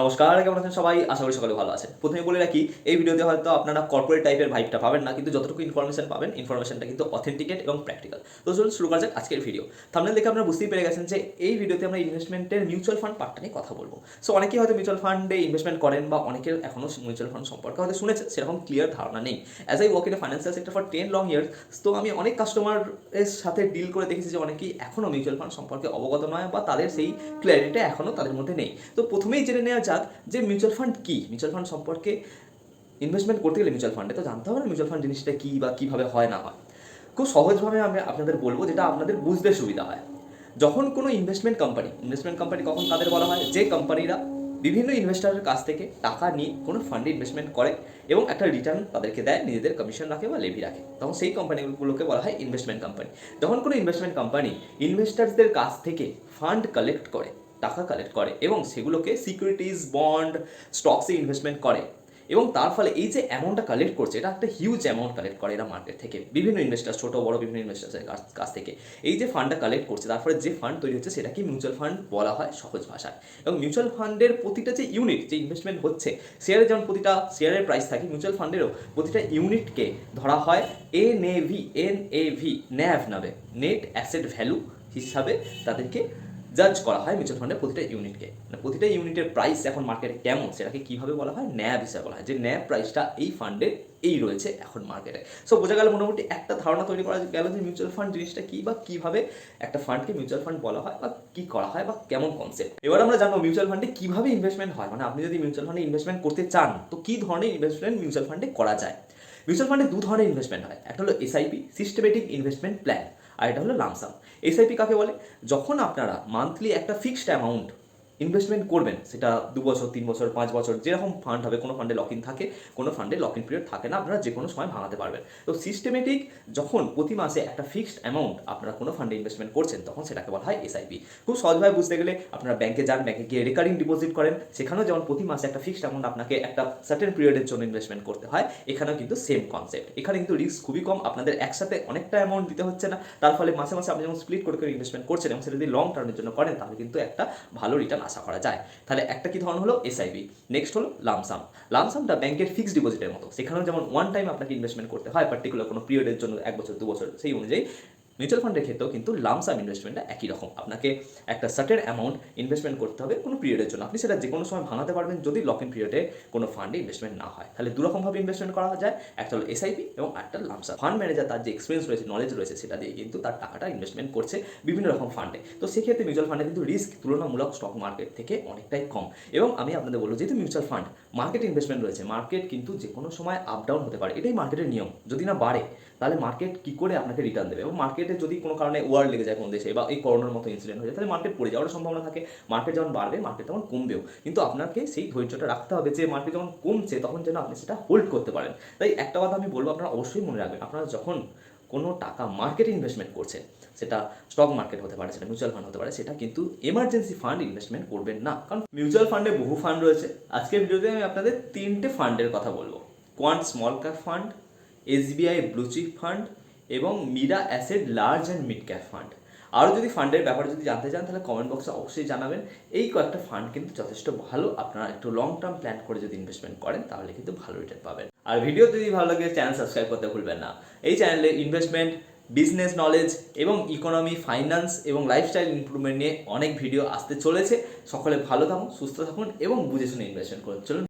নমস্কার, কেমন আছেন সবাই? আশা করি সকালে ভালো আছে প্রথমে বলে রাখি, এই ভিডিওতে হয়তো আপনারা কর্পোরেট টাইপের ভাইবটা পাবেন না, কিন্তু যতটুকু ইনফরমেশন পাবেন ইনফরমেশনটা কিন্তু অথেন্টিকেট এবং প্র্যাকটিক্যাল তো চলুন শুরু করা যাক আজকের ভিডিও থামনেল দেখে আপনারা বুঝতেই পেরে গেছেন যে এই ভিডিওতে আমরা ইনভেস্টমেন্টের মিউচুয়াল ফান্ড পার্টটা নিয়ে কথা বলব। সো অনেকেই হয়তো মিউচুয়াল ফান্ডে ইনভেস্টমেন্ট করেন বা অনেকের এখনও মিউচুয়াল ফান্ড সম্পর্কে হয়তো শুনেছে সেরকম ক্লিয়ার ধারণা নেই। As I work in financial sector for ten long years তো আমি অনেক কাস্টমারের সাথে ডিল করে দেখেছি যে অনেকেই এখনও মিউচুয়াল ফান্ড সম্পর্কে অবগত নয় বা তাদের সেই ক্ল্যারিটিটা এখনও তাদের মধ্যে নেই। তো প্রথমেই জেনে নেওয়া যাক যে মিউচুয়াল ফান্ড কী? মিউচুয়াল ফান্ড সম্পর্কে ইনভেস্টমেন্ট করতে গেলে মিউচুয়াল ফান্ডে তো জানতে হবে না মিউচুয়াল ফান্ড জিনিসটা কী বা কীভাবে হয় না হয়। খুব সহজভাবে আমি আপনাদের বলব যেটা আপনাদের বুঝতে সুবিধা হয়। যখন কোনো ইনভেস্টমেন্ট কোম্পানি ইনভেস্টমেন্ট কোম্পানি কখন তাদের বলা হয়? যে কোম্পানিরা বিভিন্ন ইনভেস্টারের কাছ থেকে টাকা নিয়ে কোনো ফান্ডে ইনভেস্টমেন্ট করে এবং একটা রিটার্ন তাদেরকে দেয়, নিজেদের কমিশন রাখে বা লেভি রাখে। তখন সেই কোম্পানিগুলোকে বলা হয় ইনভেস্টমেন্ট কোম্পানি যখন কোনো ইনভেস্টমেন্ট কোম্পানি ইনভেস্টার্সদের কাছ থেকে ফান্ড কালেক্ট করে টাকা কালেক্ট করে এবং সেগুলোকে সিকিউরিটিজ বন্ড স্টকসে ইনভেস্টমেন্ট করে। এবং তার ফলে এই যে অ্যামাউন্টটা কালেক্ট করছে, এটা একটা হিউজ অ্যামাউন্ট কালেক্ট করে এরা মার্কেট থেকে। বিভিন্ন ইনভেস্টার ছোট, বড় বিভিন্ন ইনভেস্টার্সের কাছ থেকে। এই যে ফান্ডটা কালেক্ট করছে তারপরে যে ফান্ড তৈরি হচ্ছে, সেটাকে মিউচুয়াল ফান্ড বলা হয় সহজ ভাষায়। এবং মিউচুয়াল ফান্ডের প্রতিটা যে ইউনিট যে ইনভেস্টমেন্ট হচ্ছে শেয়ারে যেমন প্রতিটা শেয়ারের প্রাইস থাকে মিউচুয়াল ফান্ডেরও প্রতিটা ইউনিটকে ধরা হয় N A V N A V NAV নামে। নেট অ্যাসেট ভ্যালু হিসাবে তাদেরকে জাজ করা হয় মিউচুয়াল ফান্ডের প্রতিটা ইউনিটকে মানে প্রতিটা ইউনিটের প্রাইস এখন মার্কেটে কেমন, সেটাকে কীভাবে বলা হয়? ন্যাব হিসাবে বলা হয়। যে ন্যাব প্রাইসটা এই ফান্ডের এই রয়েছে এখন মার্কেটে সো বোঝা গেল মোটামুটি একটা ধারণা তৈরি করা গেল যে মিউচুয়াল ফান্ড জিনিসটা কী বা কীভাবে একটা ফান্ডকে মিউচুয়াল ফান্ড বলা হয় বা কী করা হয় বা কেমন কনসেপ্ট এবার আমরা জানব মিউচুয়াল ফান্ডে কীভাবে ইনভেস্টমেন্ট হয়? মানে আপনি যদি মিউচুয়াল ফান্ডে ইনভেস্টমেন্ট করতে চান, তো কী ধরনের ইনভেস্টমেন্ট মিউচুয়াল ফান্ডে করা যায়? মিউচুয়াল ফান্ডে দু ধরনের ইনভেস্টমেন্ট হয়। একটা হলো এসআইপি সিস্টেমেটিক ইনভেস্টমেন্ট প্ল্যান আর এটা হলো লামসাম এসআইপি কাকে বলে? যখন আপনারা মান্থলি একটা ফিক্সড অ্যামাউন্ট ইনভেস্টমেন্ট করবেন, সেটা দু বছর, তিন বছর, পাঁচ বছর, যেরকম ফান্ড হবে, কোনো ফান্ডে লক ইন থাকে, কোনো ফান্ডে লক ইন পিরিয়ড থাকে না, আপনারা যে কোনো সময় ভাঙাতে পারবেন। তো সিস্টেমেটিক যখন প্রতি মাসে একটা ফিক্সড অ্যামাউন্ট আপনারা কোনো ফান্ডে ইনভেস্টমেন্ট করছেন, তখন সেটাকে বলা হয় এসআইপি খুব সহজভাবে বুঝতে গেলে আপনারা ব্যাংকে যান ব্যাংকে গিয়ে রেকারিং ডিপোজিট করেন, সেখানেও যেমন প্রতি মাসে একটা ফিক্সড অ্যামাউন্ট আপনাকে একটা সার্টেন পিরিয়ডের জন্য ইনভেস্টমেন্ট করতে হয়, এখানেও কিন্তু সেম কনসেপ্ট এখানে কিন্তু রিস্ক খুবই কম, আপনাদের একসাথে অনেকটা অ্যামাউন্ট দিতে হচ্ছে না, তার ফলে মাসে মাসে আপনি যেমন স্প্লিট করে করে ইনভেস্টমেন্ট করছেন, এবং সেটা যদি লং টার্মের জন্য করেন, তাহলে কিন্তু একটা ভালো রিটার্ন আশা করা যায়। তাহলে একটা কি ধরন হলো? এসআইবি নেক্সট হলো লামসাম লামসামটা ব্যাংকের ফিক্সড ডিপোজিটের মতো। সেখানেও যেমন ওয়ান টাইম আপনাকে ইনভেস্টমেন্ট করতে হয় পার্টিকুলার কোনো পিরিয়ডের জন্য, এক বছর, দু বছর, সেই অনুযায়ী মিউচুয়াল ফান্ডের ক্ষেত্রেও কিন্তু লামসাম ইনভেস্টমেন্টটা একই রকম। আপনাকে একটা সার্টেন অ্যামাউন্ট ইনভেস্টমেন্ট করতে হবে কোনো পিরিয়ডের জন্য। আপনি সেটা যে কোনো সময় ভাঙাতে পারবেন যদি লক ইন পিরিয়ডে কোনো ফান্ডে ইনভেস্টমেন্ট না হয়। তাহলে দুরকমভাবে ইনভেস্টমেন্ট করা যায়, একটা হলো এসআইপি এবং একটা লামসাম ফান্ড ম্যানেজার তার যে এক্সপিরিয়েন্স রয়েছে নলেজ রয়েছে, সেটা দিয়ে কিন্তু তার টাকাটা ইনভেস্টমেন্ট করছে বিভিন্ন রকম ফান্ডে তো সেক্ষেত্রে মিউচুয়াল ফান্ডে কিন্তু রিস্ক তুলনামূলক স্টক মার্কেট থেকে অনেকটাই কম। এবং আমি আপনাদের বলব, যেহেতু মিউচুয়াল ফান্ড মার্কেট ইনভেস্টমেন্ট রয়েছে মার্কেট কিন্তু যে কোনো সময় আপ ডাউন হতে পারে। এটাই মার্কেটের নিয়ম। যদি না বাড়ে, তাহলে মার্কেট কি করে আপনাকে রিটার্ন দেবে? এবং মার্কেটে যদি কোনো কারণে ওয়ার লেগে যায় কোনো দেশে বা এই করোনার মতো ইনসিডেন্ট হয়ে যায়, তাহলে মার্কেট পড়ে যাওয়ার সম্ভাবনা থাকে। মার্কেট যখন বাড়বে মার্কেট তখন কমবেও। কিন্তু আপনাকে সেই ধৈর্যটা রাখতে হবে যে মার্কেট যখন কমছে, তখন যেন আপনি সেটা হোল্ড করতে পারেন। তাই একটা কথা আমি বলব, আপনারা অবশ্যই মনে রাখবেন, আপনারা যখন কোনো টাকা মার্কেটে ইনভেস্টমেন্ট করছেন, সেটা স্টক মার্কেট হতে পারে, সেটা মিউচুয়াল ফান্ড হতে পারে, সেটা কিন্তু এমার্জেন্সি ফান্ড ইনভেস্টমেন্ট করবেন না। কারণ মিউচুয়াল ফান্ডে বহু ফান্ড রয়েছে। আজকের ভিডিওতে আমি আপনাদের তিনটে ফান্ডের কথা বলব। Quant small cap fund SBI bluechip fund এবং Mirae asset large and mid cap fund. আরও যদি ফান্ডের ব্যাপারে যদি জানতে চান, তাহলে কমেন্ট বক্সে অবশ্যই জানাবেন। এই কয়েকটা ফান্ড কিন্তু যথেষ্ট ভালো। আপনারা একটু লং টার্ম প্ল্যান করে যদি ইনভেস্টমেন্ট করেন, তাহলে কিন্তু ভালো রিটার্ন পাবেন। আর ভিডিও যদি ভালো লাগে চ্যানেল সাবস্ক্রাইব করতে ভুলবেন না। এই চ্যানেলে ইনভেস্টমেন্ট বিজনেস নলেজ এবং ইকোনমি ফাইন্যান্স এবং লাইফস্টাইল ইমপ্রুভমেন্ট নিয়ে অনেক ভিডিও আসতে চলেছে। সকলে ভালো থাকুন, সুস্থ থাকুন এবং বুঝে শুনে ইনভেস্টমেন্ট করুন। চলুন।